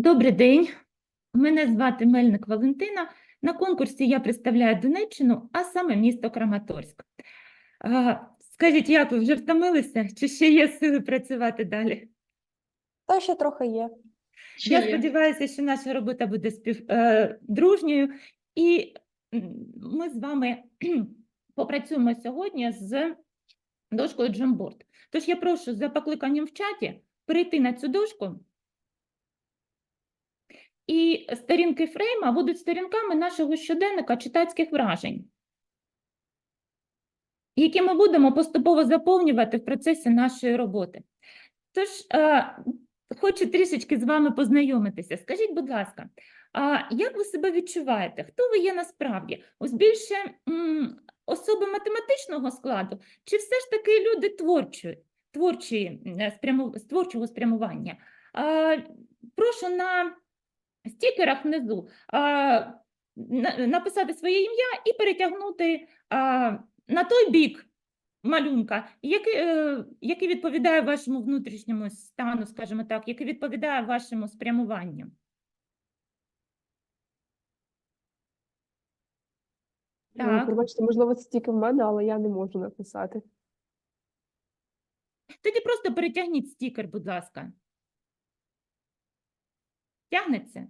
Добрий день. Мене звати Мельник Валентина. На конкурсі я представляю Донеччину, а саме місто Краматорськ. Скажіть, як ви вже втомилися? Чи ще є сили працювати далі? Та ще трохи є. Я сподіваюся, що наша робота буде спів... е, дружньою, і ми з вами попрацюємо сьогодні з дошкою Jamboard. Тож я прошу за покликанням в чаті перейти на цю дошку. І сторінки фрейма будуть сторінками нашого щоденника читацьких вражень, які ми будемо поступово заповнювати в процесі нашої роботи. Тож, е, хочу трішечки з вами познайомитися. Скажіть, будь ласка, а як ви себе відчуваєте? Хто ви є насправді? Ось більше м, особи математичного складу, чи все ж таки люди творчої, е, спряму, творчого спрямування? А, прошу на стікерах внизу а, на- написати своє ім'я і перетягнути а, на той бік малюнка, який, е, який відповідає вашому внутрішньому стану, скажімо так, який відповідає вашому спрямуванню. Ну, Так. Пробачте, можливо, це тільки в мене, але я не можу написати. Тоді просто перетягніть стікер, будь ласка. Тягнеться?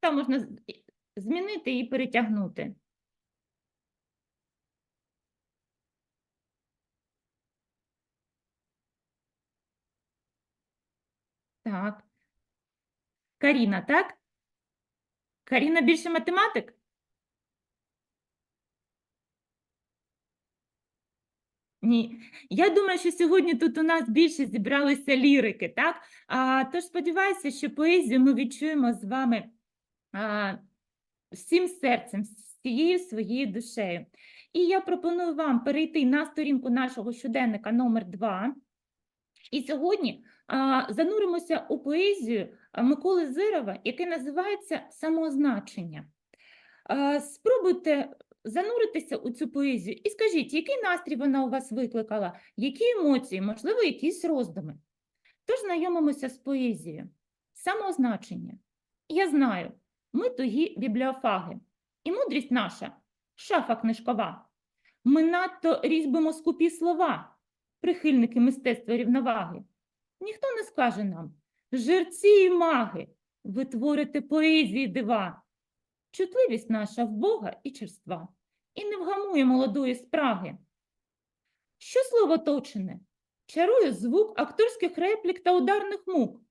Там можна змінити і перетягнути. Так. Каріна, так? Каріна більше математик? Ні. Я думаю, що сьогодні тут у нас більше зібралися лірики, так? А, тож сподіваюся, що поезію ми відчуємо з вами а, всім серцем, всією своєю душею. І я пропоную вам перейти на сторінку нашого щоденника номер 2. І сьогодні а, зануримося у поезію Миколи Зирова, яке називається Самоозначення. А, Спробуйте зануритися у цю поезію і скажіть, який настрій вона у вас викликала, які емоції, можливо, якісь роздуми. Тож знайомимося з поезією. Самоозначення. Я знаю, ми тугі бібліофаги, і мудрість наша шафа книжкова. Ми надто різьбимо скупі слова, прихильники мистецтва рівноваги. Ніхто не скаже нам, жерці і маги, ви творите поезії дива. Чутливість наша в Бога і черства, і не вгамує молодої спраги. Що слово точене? Чарує звук акторських реплік та ударних мук,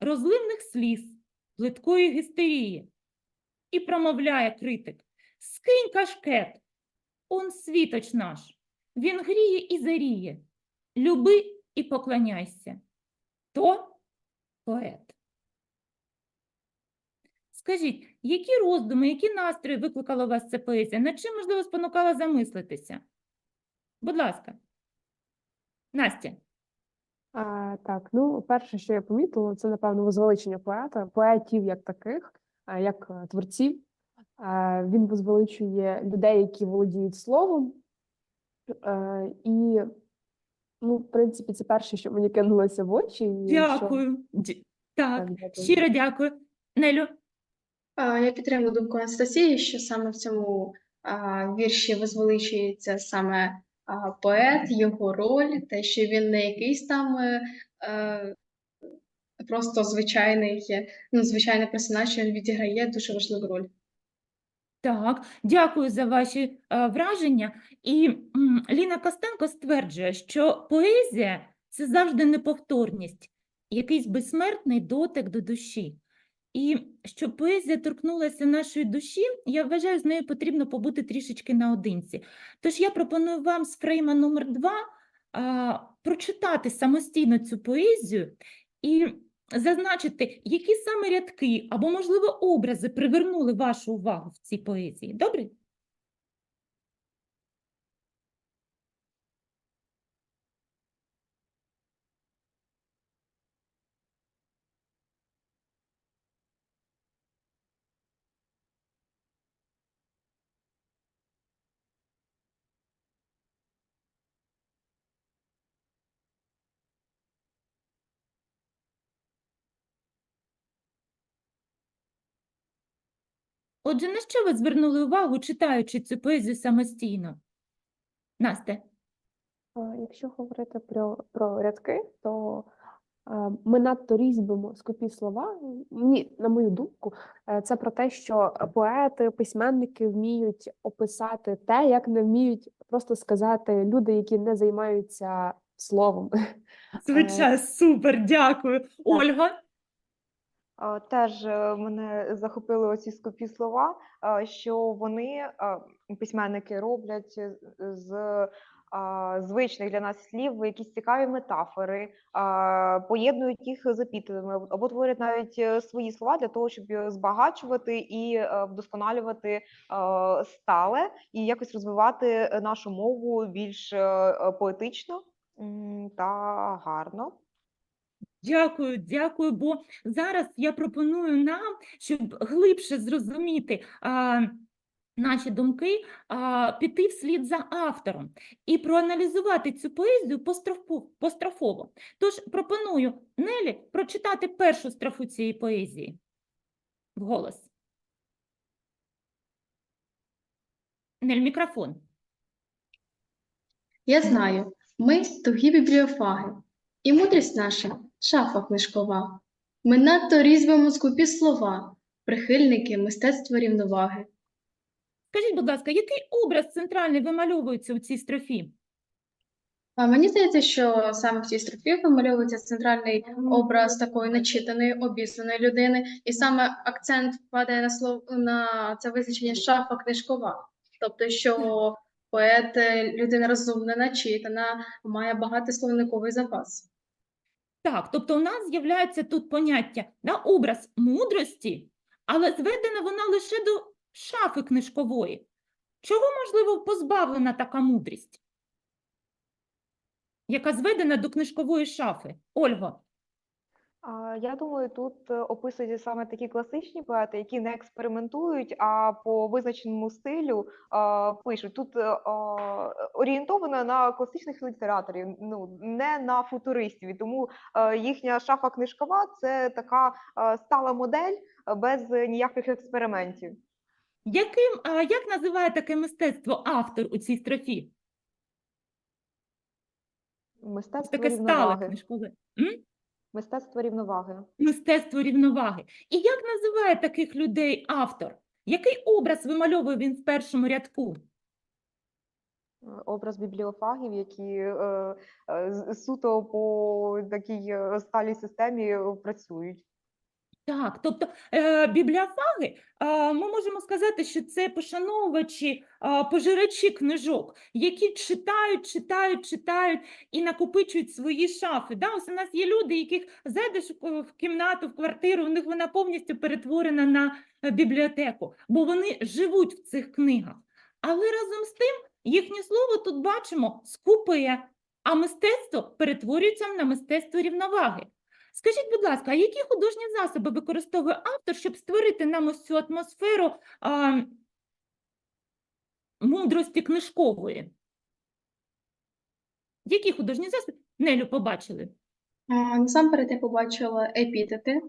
розливних сліз, плиткої гістерії. І промовляє критик: Скинь кашкет, он світоч наш, він гріє і заріє, люби і поклоняйся. То поет. Скажіть, які роздуми, які настрої викликала у вас ця поезія? Над чим, можливо, спонукала замислитися? Будь ласка. Настя. А, так, ну, перше, що я помітила, це, напевно, возвеличення поета, поетів як таких, як е, творців. А, він возвеличує людей, які володіють словом. Е, і, ну, в принципі, це перше, що мені кинулося в очі. і що- Дякую. Дя- Так, Так, дякую. щиро дякую. Нелю. Я підтримую думку Анастасії, що саме в цьому вірші возвеличується саме поет, його роль, те, що він не якийсь там е, е, просто звичайний, ну, звичайний персонаж, що він відіграє дуже важливу роль. Так, дякую за ваші е, враження. І Ліна Костенко стверджує, що поезія це завжди неповторність, якийсь безсмертний дотик до душі. І щоб поезія торкнулася нашої душі, я вважаю, з нею потрібно побути трішечки наодинці. Тож я пропоную вам з фрейма номер 2 прочитати самостійно цю поезію і зазначити, які саме рядки або, можливо, образи привернули вашу увагу в цій поезії. Добре? Отже, на що ви звернули увагу, читаючи цю поезію самостійно? Насте? Якщо говорити про, про рядки, то е, ми надто різьбимо скупі слова. Мені, на мою думку, е, це про те, що поети, письменники вміють описати те, як не вміють просто сказати люди, які не займаються словом. Звичайно, супер, дякую. Ольга? Теж е, мене захопили оці скупі слова, що вони, письменники, роблять з звичних для нас слів якісь цікаві метафори, поєднують їх з епітетами або творять навіть е, свої слова для того, щоб е, збагачувати і вдосконалювати стале і якось розвивати нашу мову більш поетично та гарно. Дякую, дякую, бо зараз я пропоную нам, щоб глибше зрозуміти а, наші думки, а, піти вслід за автором і проаналізувати цю поезію построфово. Тож пропоную Нелі прочитати першу строфу цієї поезії вголос. Нель, мікрофон. Я знаю, ми тугі бібліофаги, і мудрість наша шафа книжкова. Ми надто різьбимо скупі слова, прихильники мистецтва рівноваги. Скажіть, будь ласка, який образ центральний вимальовується у цій строфі? А мені здається, що саме в цій строфі вимальовується центральний образ такої начитаної, обізнаної людини, і саме акцент впадає на слово на це визначення шафа книжкова. Тобто, що поет е, людина розумна, начитана, має багатий словниковий запас. Так, тобто у нас з'являється тут поняття, да, образ мудрості, але зведена вона лише до шафи книжкової. Чого, можливо, позбавлена така мудрість, яка зведена до книжкової шафи? Ольго, Я думаю, тут е, описуються саме такі класичні поети, які не експериментують, а по визначеному стилю а, пишуть. Тут е, а, орієнтовано на класичних літераторів, ну не на футуристів. І тому е, їхня шафа книжкова це така е, стала модель без ніяких експериментів. яким, а, як називає таке мистецтво автор у цій строфі? Мистецтво Таке стале книжкове. М? Мистецтво рівноваги. Мистецтво рівноваги. І як називає таких людей автор? Який образ вимальовує він в першому рядку? Е, Образ бібліофагів, які е, е, суто по такій е, сталій системі е, працюють. Так, тобто е, бібліофаги, ми можемо сказати, що це пошановувачі, пожирачі книжок, які читають, читають, читають і накопичують свої шафи. Да? Ось у нас є люди, яких зайдеш в в кімнату, в квартиру, у них вона повністю перетворена на е, бібліотеку, бо вони живуть в цих книгах. Але разом з тим їхнє слово тут бачимо скупе, а мистецтво перетворюється на мистецтво рівноваги. Скажіть, будь ласка, а які художні засоби використовує автор, щоб створити нам ось цю атмосферу а, мудрості книжкової? Які художні засоби? Нелю побачили. А, Насамперед я побачила епітети,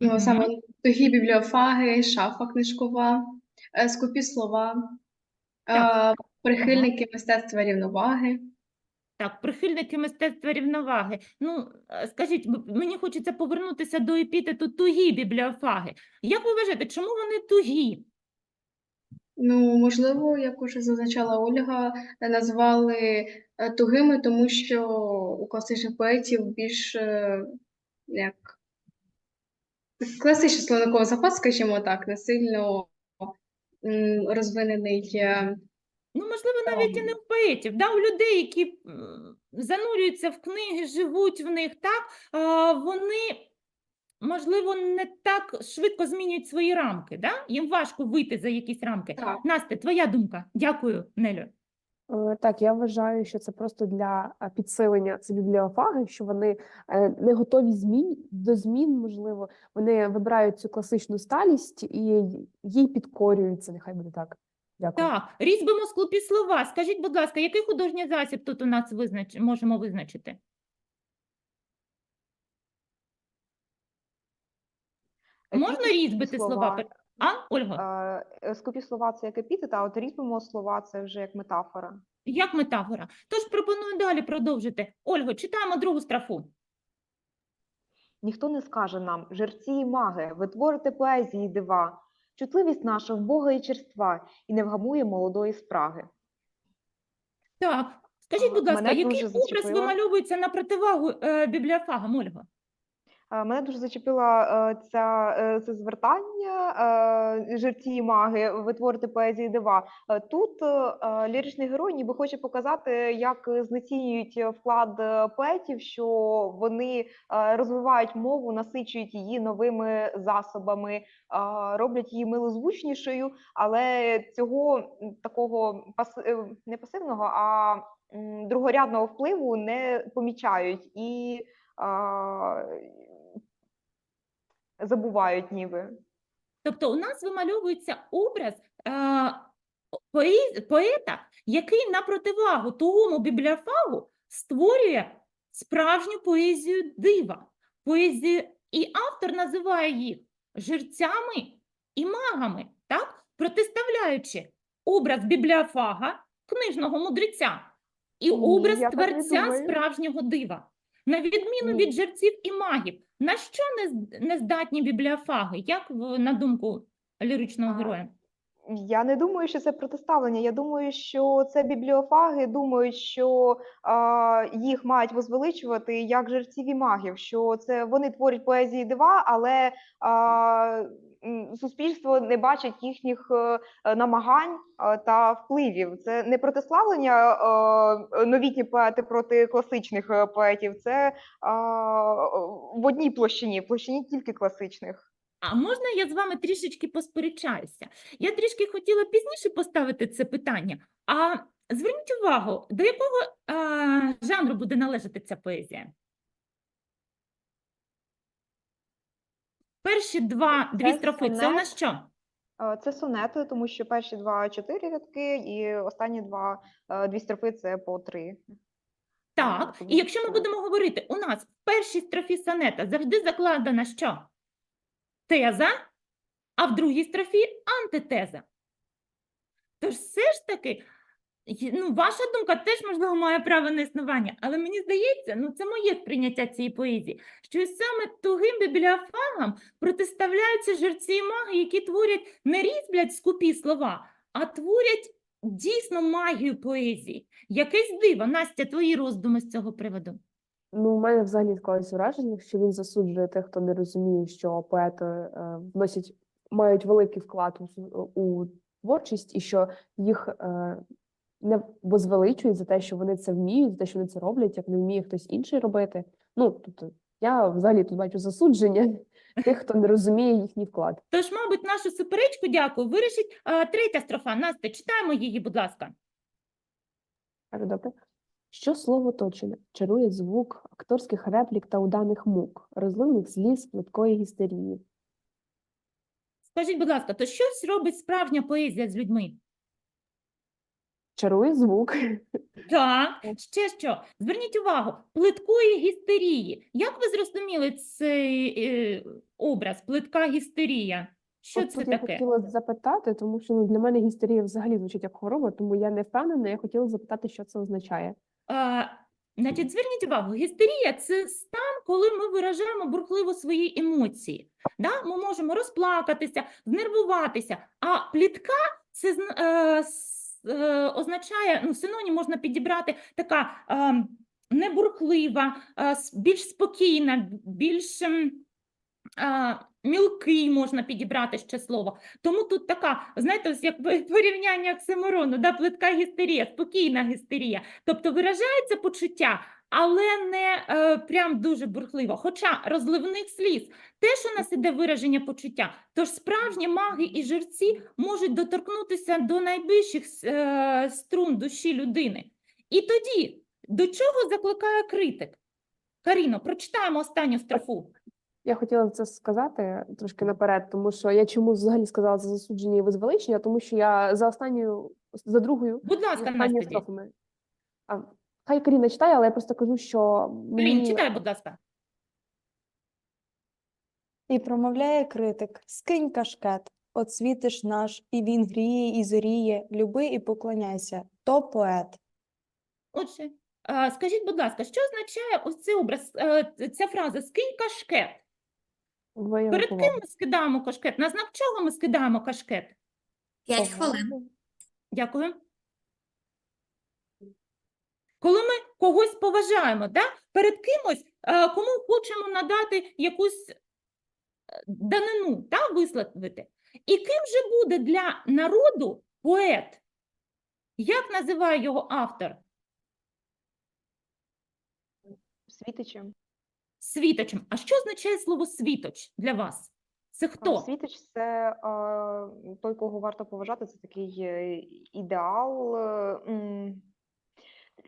ну, Мгм. саме тугі бібліофаги, шафа книжкова, е, скупі слова, Так. е, прихильники мистецтва рівноваги. Так, прихильники мистецтва рівноваги. Ну, е, скажіть, мені хочеться повернутися до епітету тугі бібліофаги. Як ви вважаєте, чому вони тугі? Ну, можливо, як уже зазначала Ольга, е, назвали е, тугими, тому що у класичних поетів більш як класичний словниковий запас, скажімо так, не сильно розвинений. Ну, можливо, навіть і не в поетів, да? у людей, які занурюються в книги, живуть в них, так, вони, можливо, не так швидко змінюють свої рамки, да? їм важко вийти за якісь рамки. Так. Настя, твоя думка. Дякую, Нелю. Е, Так, я вважаю, що це просто для е, підсилення це бібліофаги, що вони е, не готові змін до змін, можливо, вони вибирають цю класичну сталість і їй підкорюються. Нехай буде так. Дякую. Так, різьбимо склопі слова. Скажіть, будь ласка, який художній засіб тут у нас визнач... можемо визначити? Можна Епітети і різьбити слова? слова. А, Ольга, Е, Скупі слова це як епітет, а от різьбимо слова це вже як метафора. як метафора. Тож пропоную далі продовжити. Ольго, читаємо другу строфу. Ніхто не скаже нам, жерці і маги, ви творите поезії дива, чутливість наша вбога і черства, і не вгамує молодої спраги. Так, скажіть, будь ласка, мене який дуже образ зачепило. вимальовується на противагу е, бібліофагам, Ольго? Е, Мене дуже зачепила е, ця, е, це звертання жерці і маги, ви творите поезії дива. Тут ліричний герой ніби хоче показати, як знецінюють вклад поетів, що вони розвивають мову, насичують її новими засобами, роблять її милозвучнішою, але цього такого не пасивного, а другорядного впливу не помічають і забувають ніби. Тобто у нас вимальовується образ е, поета, який на противагу тому бібліофагу створює справжню поезію дива. Поезію, і автор називає їх жерцями і магами, так? протиставляючи образ бібліофага, книжного мудреця, і образ я творця справжнього дива. На відміну Ні. від жерців і магів, на що не, здатні бібліофаги? Як на думку ліричного героя? Я не думаю, що це протиставлення. Я думаю, що це бібліофаги думають, що е, їх мають возвеличувати як жерців і магів, що це вони творять поезії дива, але м, суспільство не бачить їхніх е, е, намагань е, та впливів. Це не протиставлення е, новітні поети проти класичних поетів. Це в одній площині, площині тільки класичних. А можна я з вами трішечки посперечаюся? Я трішки хотіла пізніше поставити це питання. А зверніть увагу, до якого жанру буде належати ця поезія? Перші два, дві Це строфи, це у нас що? Е, Це сонети, тому що перші два чотири рядки, і останні два е, дві строфи це по три. Так, тому і якщо ми що- будемо говорити, у нас в першій строфі сонета завжди закладена що? Теза, а в другій строфі антитеза. Тож все ж таки, ну, ваша думка теж, можливо, має право на існування, але мені здається, ну це моє сприйняття цієї поезії, що саме тугим бібліофагам протиставляються жерці і маги, які творять, не різблять скупі слова, а творять дійсно магію поезії. Якесь диво. Настя, твої роздуми з цього приводу. Ну, у мене взагалі склалось враження, що він засуджує тих, хто не розуміє, що поети е, вносять, мають великий вклад у, у творчість, і що їх е, не возвеличують за те, що вони це вміють, за те, що вони це роблять, як не вміє хтось інший робити. Ну, тобто, я взагалі тут бачу засудження тих, хто не розуміє їхній вклад. Тож, мабуть, нашу суперечку, дякую, вирішить а, третя строфа. Настя, читаємо її, будь ласка. Так, добре. Що слово точене? Чарує звук акторських реплік та уданих мук, розливних сліз, плиткої гістерії. Скажіть, будь ласка, то щось робить справжня поезія з людьми? Чарує звук. Так, ще що? Зверніть увагу, плиткої гістерії. Як ви зрозуміли цей е, образ, плитка гістерія? Що От це тут я хотіла запитати, тому що ну, для мене гістерія взагалі звучить як хвороба, тому я не впевнена. Я хотіла запитати, що це означає. А, значить, зверніть увагу, гістерія це стан, коли ми виражаємо бурхливо свої емоції. Да? Ми можемо розплакатися, знервуватися, а плітка це е, е, означає, ну, синонім можна підібрати така небурклива, небурхлива, е, більш спокійна, більш е, мілкий можна підібрати ще слово. Тому тут така, знаєте, ось як порівняння оксиморону, да, плитка гістерія, спокійна гістерія. Тобто виражається почуття, але не е, прям дуже бурхливо. Хоча розливних сліз теж у нас іде вираження почуття. Тож справжні маги і жерці можуть доторкнутися до найбільших с- е, струн душі людини. І тоді до чого закликає критик? Каріно, прочитаємо останню строфу. Я хотіла це сказати трошки наперед, тому що я чому взагалі сказала за засудження і визвеличення, тому що я за останньою, за другою Будь ласка, останньою Настя. строфами. Хай Каріна читає, але я просто кажу, що Карін, мені читай, будь ласка. І промовляє критик: Скинь кашкет, от світиш наш, і він гріє і зоріє, люби і поклоняйся. То поет. Отже, а, скажіть, будь ласка, що означає ось цей образ, е, ця фраза «скинь кашкет»? Перед ким ми скидаємо кашкет? На знак чого ми скидаємо кашкет? П'ять хвилин. Дякую. Коли ми когось поважаємо, да? перед кимось, е, кому хочемо надати якусь е, данину, та, висловити. І ким же буде для народу поет? Як називає його автор? Світичем. Світочем. А що означає слово світоч для вас? Це хто? Світоч це той, кого варто поважати, це такий е, ідеал.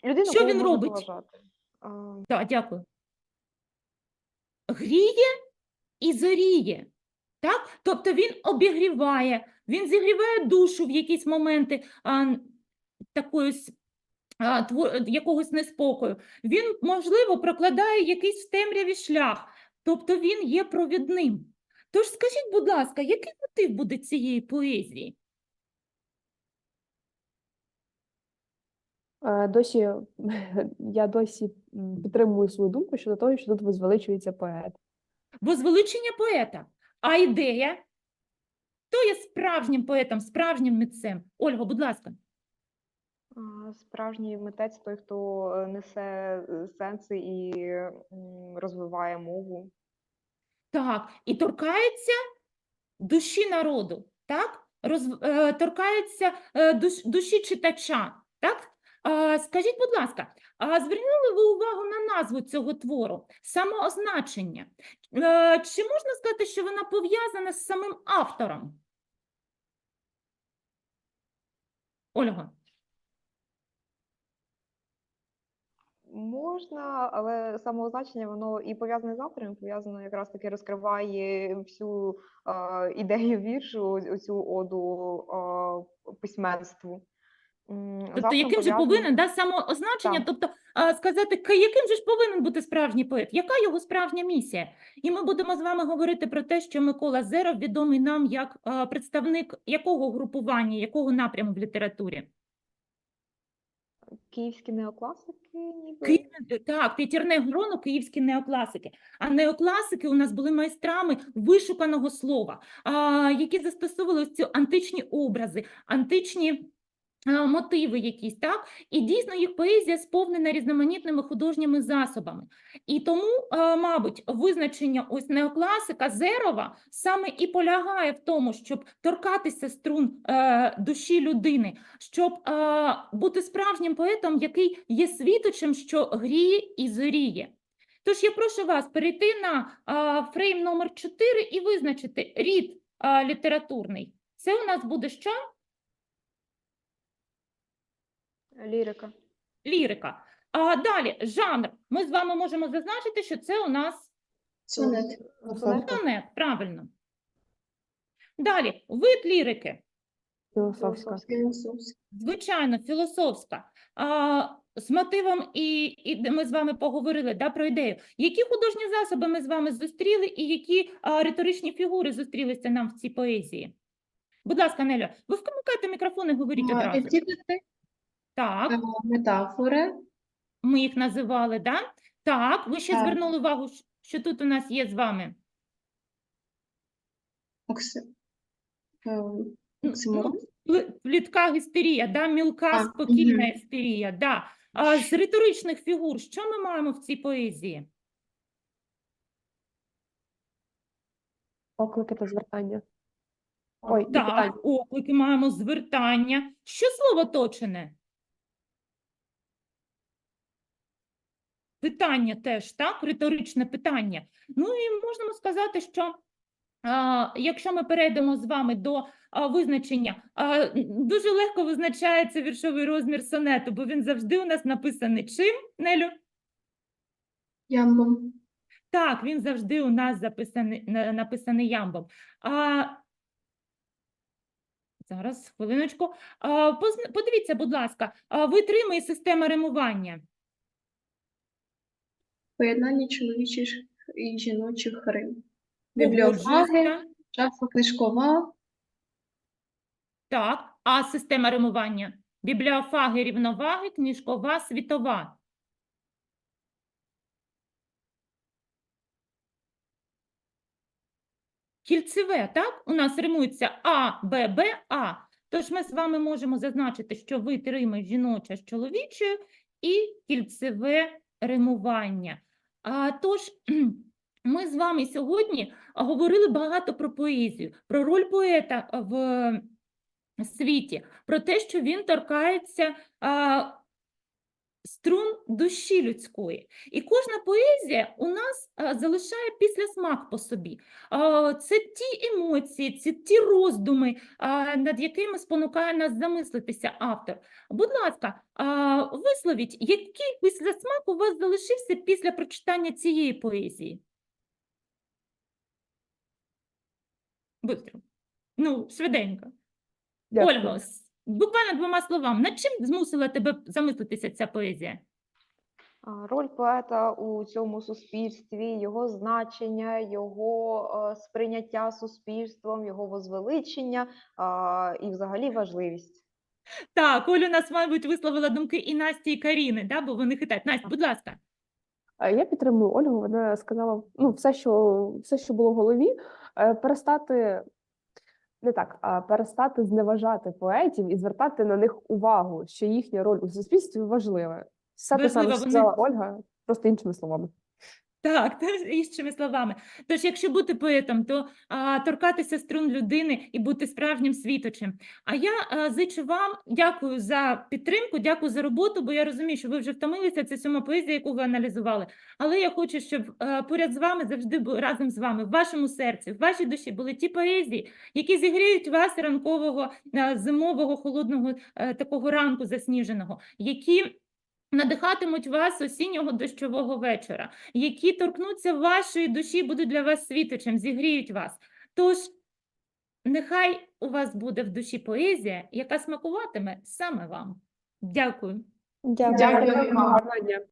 М, Людина, Що він робить? поважати. А, Так, дякую. Гріє і зоріє. Так? Тобто він обігріває, він зігріває душу в якісь моменти а, такої с- а, тво- якогось неспокою. Він, можливо, прокладає якийсь в темряві шлях, тобто він є провідним. Тож скажіть, будь ласка, який мотив буде цієї поезії? Досі я досі підтримую свою думку щодо того, що тут возвеличується поет. Возвеличення поета. А ідея? Хто є справжнім поетом, справжнім митцем? Ольга, будь ласка. Справжній митець той, хто е, несе е, сенси і розвиває мову. Так, і торкається душі народу, так? Роз, е, торкається е, душ, душі читача, так? Скажіть, будь ласка, а звернули ви увагу на назву цього твору, самоозначення? Е, чи можна сказати, що вона пов'язана з самим автором? Ольга. Можна, але самоозначення воно і пов'язане з автором, пов'язано якраз таки розкриває всю е, ідею віршу, цю оду е, письменству. Тобто, яким же повинен да, самоозначення, Так. тобто а, сказати, яким же ж повинен бути справжній поет? Яка його справжня місія? І ми будемо з вами говорити про те, що Микола Зеров відомий нам як а, представник якого групування, якого напряму в літературі? Київські неокласики, ніби. Ки- Так, п'ятірне гроно київські неокласики. А неокласики у нас були майстрами вишуканого слова, а, які застосовували ці античні образи, античні мотиви якісь, так? І дійсно їх поезія сповнена різноманітними художніми засобами. І тому, мабуть, визначення ось неокласика Зерова саме і полягає в тому, щоб торкатися струн е, душі людини, щоб е, бути справжнім поетом, який є світочем, що гріє і зоріє. Тож я прошу вас перейти на е, фрейм номер 4 і визначити рід е, літературний. Це у нас буде що? Лірика. Лірика. А далі, жанр. Ми з вами можемо зазначити, що це у нас Сонет. сонет, правильно. Далі, вид лірики. Філософська. Філософська. Звичайно, філософська. А, з мотивом і, і ми з вами поговорили да, про ідею. Які художні засоби ми з вами зустріли і які а, риторичні фігури зустрілися нам в цій поезії? Будь ласка, Нелю, ви вмикайте мікрофон і говоріть А, одразу. Епітети, Так, метафори, ми їх називали, да? Так, ви ще Так. звернули увагу, що тут у нас є з вами. окси... е, Ну, оксиморон. пли- плітка гістерія, да? мілка, А, спокійна мгм. гістерія. Да. А з риторичних фігур, що ми маємо в цій поезії? Оклики та звертання. Ой, і Так, оклики маємо звертання. Що слово точене? Питання теж, так? Риторичне питання. Ну і можемо сказати, що а, якщо ми перейдемо з вами до а, визначення, а, дуже легко визначається віршовий розмір сонету, бо він завжди у нас написаний чим, Нелю? Ямбом. Так, він завжди у нас записаний, на- написаний ямбом. А, зараз, хвилиночку. А, подивіться, будь ласка, витримує система римування. Поєднання чоловічих і жіночих рим. Бібліофаги, шафа книжкова, Так, а система римування? Бібліофаги, рівноваги, книжкова, світова. Кільцеве, так? У нас римується А, Б, Б, А. Тож ми з вами можемо зазначити, що вид рими жіноча з чоловічою і кільцеве римування. Тож ми з вами сьогодні говорили багато про поезію, про роль поета в світі, про те, що він торкається струн душі людської. І кожна поезія у нас а, залишає післясмак по собі. Це ті емоції, це ті роздуми, над якими спонукає нас замислитися автор. Будь ласка, висловіть, який післясмак у вас залишився після прочитання цієї поезії? Быстро. Ну, швиденько. Дякую. Ольга, буквально двома словами, над чим змусила тебе замислитися ця поезія? Роль поета у цьому суспільстві, його значення, його е, сприйняття суспільством, його возвеличення і взагалі важливість. Так, Оля нас, мабуть, висловила думки і Насті, і Каріни, да? бо вони хитають. Настя, будь ласка. Я підтримую Ольгу. Вона сказала ну, все, що, все, що було в голові, е, перестати не так, а перестати зневажати поетів і звертати на них увагу, що їхня роль у суспільстві важлива. Все те саме, сказала Ольга, просто іншими словами. Так, теж іншими словами. Тож, якщо бути поетом, то а, торкатися струн людини і бути справжнім світочем. А я а, зичу вам, дякую за підтримку, дякую за роботу, бо я розумію, що ви вже втомилися. Це сьома поезія, яку ви аналізували. Але я хочу, щоб а, поряд з вами завжди бу- разом з вами, в вашому серці, в вашій душі були ті поезії, які зігріють вас ранкового, а, зимового, холодного е, такого ранку засніженого, які надихатимуть вас осіннього дощового вечора, які торкнуться вашої душі, будуть для вас світочем, зігріють вас. Тож, нехай у вас буде в душі поезія, яка смакуватиме саме вам. Дякую. Дякую. Дякую.